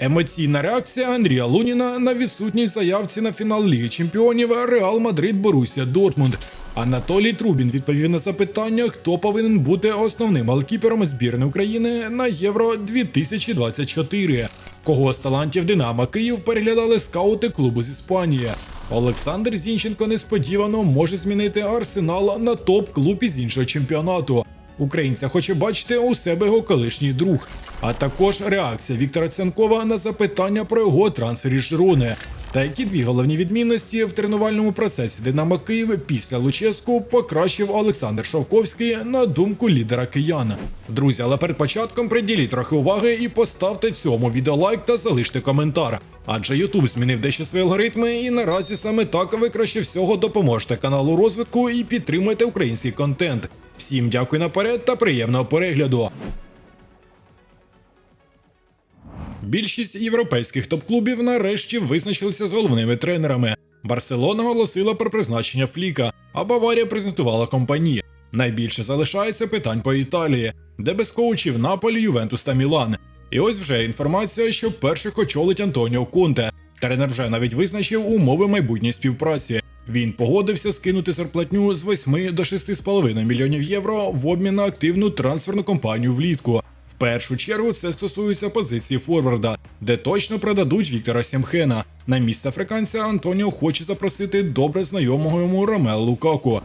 Емоційна реакція Андрія Луніна на відсутність заявці на фінал Ліги Чемпіонів Реал Мадрид Борусія Дортмунд. Анатолій Трубін відповів на запитання, хто повинен бути основним голкіпером збірної України на Євро 2024. Кого з талантів Динамо Київ переглядали скаути клубу з Іспанії. Олександр Зінченко несподівано може змінити арсенал на топ-клуб із іншого чемпіонату. Українця хоче бачити у себе його колишній друг. А також реакція Віктора Цянкова на запитання про його трансфер із Жирони. Та які дві головні відмінності в тренувальному процесі Динамо Київ після Луческу покращив Олександр Шовковський на думку лідера киян. Друзі, але перед початком приділіть трохи уваги і поставте цьому відео лайк та залиште коментар. Адже YouTube змінив дещо свої алгоритми, і наразі саме так ви краще всього допоможете каналу розвитку і підтримуєте український контент. Всім дякую наперед та приємного перегляду. Більшість європейських топ-клубів нарешті визначилися з головними тренерами. Барселона оголосила про призначення Фліка, а Баварія презентувала компанії. Найбільше залишається питань по Італії, де без коучів Наполі, Ювентус та Мілан. І ось вже інформація, що перших очолить Антоніо Конте. Тренер вже навіть визначив умови майбутньої співпраці. Він погодився скинути зарплатню з 8 до 6,5 мільйонів євро в обмін на активну трансферну кампанію влітку. В першу чергу це стосується позиції форварда, де точно продадуть Віктора Сімхена. На місце африканця Антоніо хоче запросити добре знайомого йому Ромео Лукаку.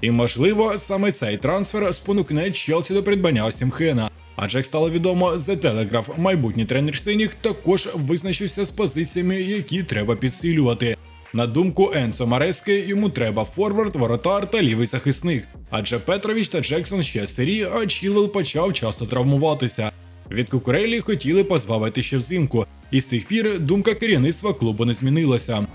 І можливо, саме цей трансфер спонукне Челсі до придбання Сімхена. Адже як стало відомо, The Telegraph, майбутній тренер синіх також визначився з позиціями, які треба підсилювати. На думку Енсо Марески, йому треба форвард, воротар та лівий захисник. Адже Петрович та Джексон ще сирі, а Чілвел почав часто травмуватися. Від Кукурелі хотіли позбавити ще взимку, і з тих пір думка керівництва клубу не змінилася.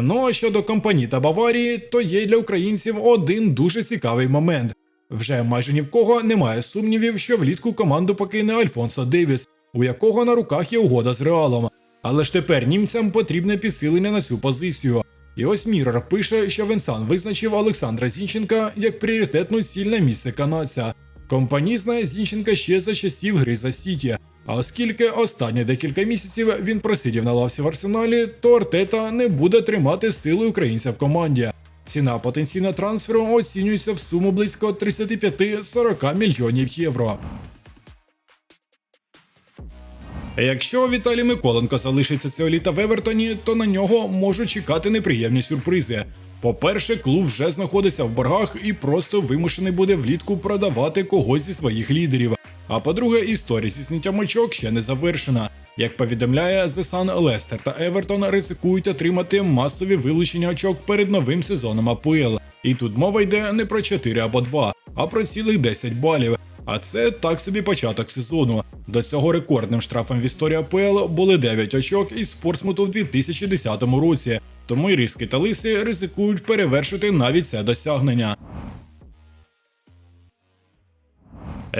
Ну а щодо компанії та Баварії, то є для українців один дуже цікавий момент. Вже майже ні в кого немає сумнівів, що влітку команду покине Альфонсо Дейвіс, у якого на руках є угода з Реалом. Але ж тепер німцям потрібне підсилення на цю позицію. І ось Міррор пише, що Венсан визначив Олександра Зінченка як пріоритетну ціль на місце канадця. Компаній знає Зінченка ще за часів гри за Сіті. А оскільки останні декілька місяців він просидів на лавці в арсеналі, то Артета не буде тримати сили українця в команді. Ціна потенційного трансферу оцінюється в суму близько 35-40 мільйонів євро. Якщо Віталій Миколенко залишиться цього літа в Евертоні, то на нього можуть чекати неприємні сюрпризи. По-перше, клуб вже знаходиться в боргах і просто вимушений буде влітку продавати когось зі своїх лідерів. А по-друге, історія зі зняттям очок ще не завершена. Як повідомляє The Sun, Лестер та Евертон ризикують отримати масові вилучення очок перед новим сезоном АПЛ. І тут мова йде не про 4 або 2, а про цілих 10 балів. А це так собі початок сезону. До цього рекордним штрафом в історії АПЛ були 9 очок із Портсмуту в 2010 році. Тому і різки та лиси ризикують перевершити навіть це досягнення.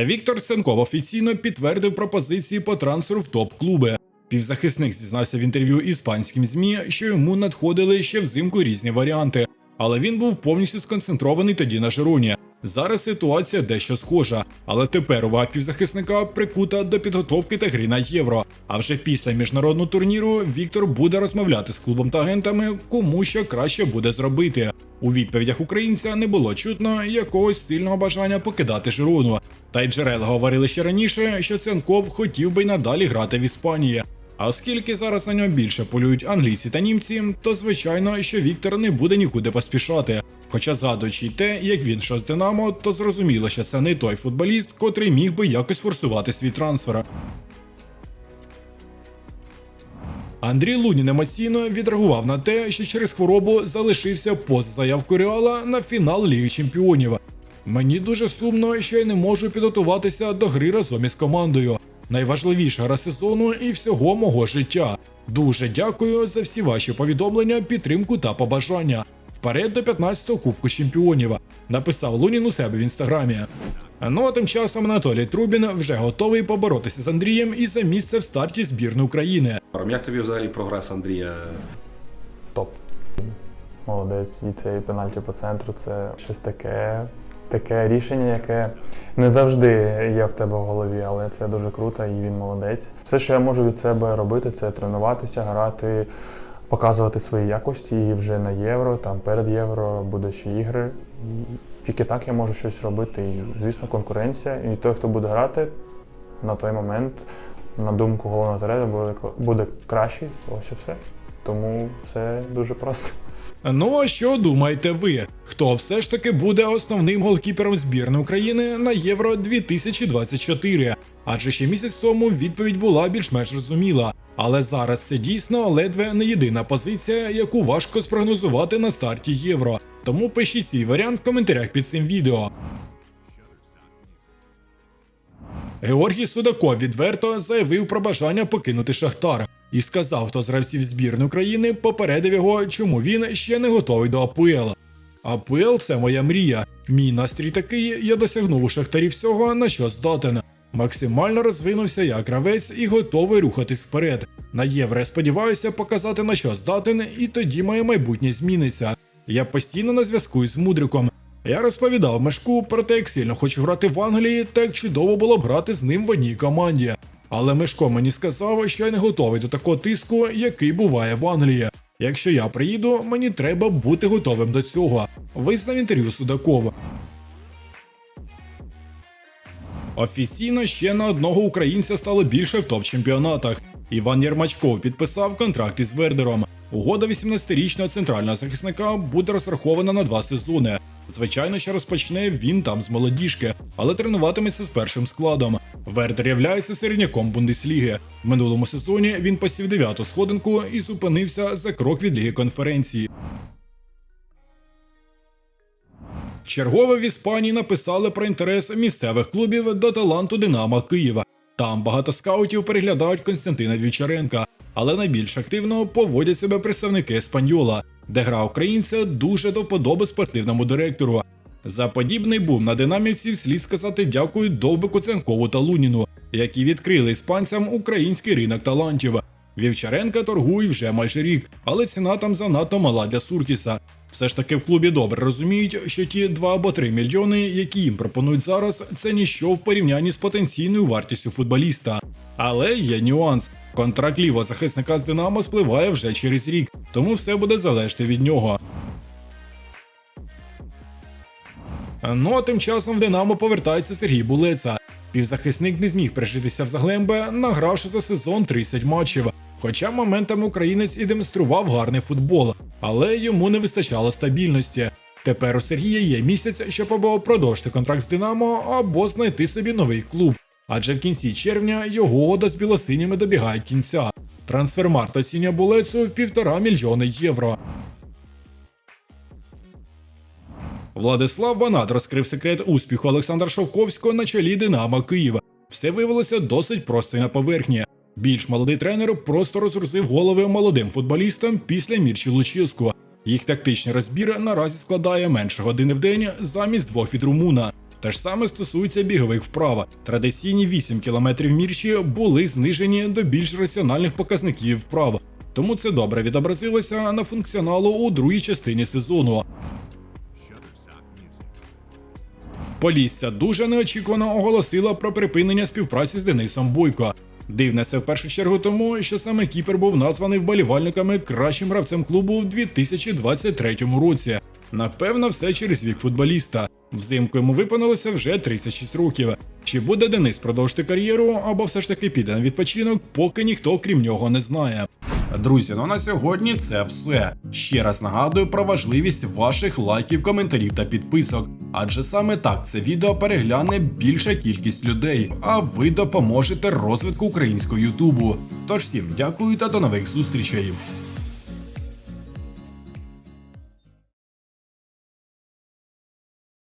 Віктор Ценков офіційно підтвердив пропозиції по трансферу в топ-клуби. Півзахисник зізнався в інтерв'ю іспанським ЗМІ, що йому надходили ще взимку різні варіанти, але він був повністю сконцентрований тоді на Жироні. Зараз ситуація дещо схожа, але тепер увага півзахисника прикута до підготовки та гри на євро. А вже після міжнародного турніру Віктор буде розмовляти з клубом та агентами, кому що краще буде зробити. У відповідях українця не було чутно якогось сильного бажання покидати Жирону. Та й джерела говорили ще раніше, що Цянков хотів би й надалі грати в Іспанії. А оскільки зараз на нього більше полюють англійці та німці, то звичайно, що Віктор не буде нікуди поспішати. Хоча згадуючи те, як він йшов з Динамо, то зрозуміло, що це не той футболіст, котрий міг би якось форсувати свій трансфер. Андрій Лунін емоційно відреагував на те, що через хворобу залишився поза заявкою Реала на фінал Ліги Чемпіонів. Мені дуже сумно, що я не можу підготуватися до гри разом із командою. Найважливіша гра сезону і всього мого життя. Дуже дякую за всі ваші повідомлення, підтримку та побажання. Вперед до 15-го Кубку Чемпіонів, написав Лунін у себе в інстаграмі. Ну а тим часом Анатолій Трубін вже готовий поборотися з Андрієм і за місце в старті збірної України. Як тобі взагалі прогрес Андрія? топ. Молодець. І цей пенальті по центру це щось таке. таке рішення, яке не завжди є в тебе в голові, але це дуже круто і він молодець. Все, що я можу від себе робити, це тренуватися, грати, показувати свої якості і вже на євро, там перед євро будуть ще ігри. Тільки так я можу щось робити. І, звісно, конкуренція. І той, хто буде грати на той момент, на думку головного тренера, буде, буде кращий. Ось і все. Тому все дуже просто. Ну а що думаєте ви? Хто все ж таки буде основним голкіпером збірної України на Євро 2024? Адже ще місяць тому відповідь була більш-менш зрозуміла. Але зараз це дійсно ледве не єдина позиція, яку важко спрогнозувати на старті євро. Тому пишіть свій варіант в коментарях під цим відео. Георгій Судаков відверто заявив про бажання покинути Шахтар і сказав, хто з гравців збірної України попередив його, чому він ще не готовий до АПЛ. АПЛ це моя мрія. Мій настрій такий, я досягнув у Шахтарі всього, на що здатен. Максимально розвинувся як гравець і готовий рухатись вперед. На євро сподіваюся показати на що здатен, і тоді моє майбутнє зміниться. Я постійно на зв'язку із Мудриком. Я розповідав Мешку про те, як сильно хочу грати в Англії, та як чудово було б грати з ним в одній команді. Але Мешко мені сказав, що я не готовий до такого тиску, який буває в Англії. Якщо я приїду, мені треба бути готовим до цього. Визнав інтерв'ю Судакова. Офіційно ще на одного українця стало більше в топ-чемпіонатах. Іван Єрмачков підписав контракт із Вердером. Угода 18-річного центрального захисника буде розрахована на два сезони. Звичайно, що розпочне він там з молодіжки, але тренуватиметься з першим складом. Вердер являється середняком Бундесліги. В минулому сезоні він посів дев'яту сходинку і зупинився за крок від ліги конференції. Чергове в Іспанії написали про інтерес місцевих клубів до таланту Динамо Києва. Там багато скаутів переглядають Константина Вівчаренка, але найбільш активно поводять себе представники Еспаньола, де гра українця дуже до вподоби спортивному директору. За подібний бум на динамівців слід сказати дякую Довбику Ценкову та Луніну, які відкрили іспанцям український ринок талантів. Вівчаренка торгують вже майже рік, але ціна там занадто мала для Суркіса. Все ж таки в клубі добре розуміють, що ті 2 або 3 мільйони, які їм пропонують зараз, це ніщо в порівнянні з потенційною вартістю футболіста. Але є нюанс. Контракт лівого захисника з Динамо спливає вже через рік, тому все буде залежати від нього. Ну а тим часом в Динамо повертається Сергій Булеца. Півзахисник не зміг прижитися в Заглембе, награвши за сезон 30 матчів. Хоча моментами українець і демонстрував гарний футбол, але йому не вистачало стабільності. Тепер у Сергія є місяць, щоб або продовжити контракт з Динамо, або знайти собі новий клуб. Адже в кінці червня його угода з білосиніми добігає кінця. Трансфермарт оцінює булецю в півтора мільйони євро. Владислав Ванат розкрив секрет успіху Олександра Шовковського на чолі Динамо Києва. Все виявилося досить просто і на поверхні. Більш молодий тренер просто розгрузив голови молодим футболістам після Мірчі Луческу. Їх тактичний розбір наразі складає менше години в день замість двох від румуна. Те ж саме стосується бігових вправ. Традиційні 8 км мірчі були знижені до більш раціональних показників вправ. Тому це добре відобразилося на функціоналу у другій частині сезону. Полісся дуже неочікувано оголосила про припинення співпраці з Денисом Бойко. Дивне це в першу чергу тому, що саме Кіпер був названий вболівальниками кращим гравцем клубу в 2023 році. Напевно, все через вік футболіста. Взимку йому виповнилося вже 36 років. Чи буде Денис продовжити кар'єру, або все ж таки піде на відпочинок, поки ніхто крім нього не знає. Друзі, ну на сьогодні це все. Ще раз нагадую про важливість ваших лайків, коментарів та підписок. Адже саме так це відео перегляне більша кількість людей, а ви допоможете розвитку українського Ютубу. Тож всім дякую та до нових зустрічей.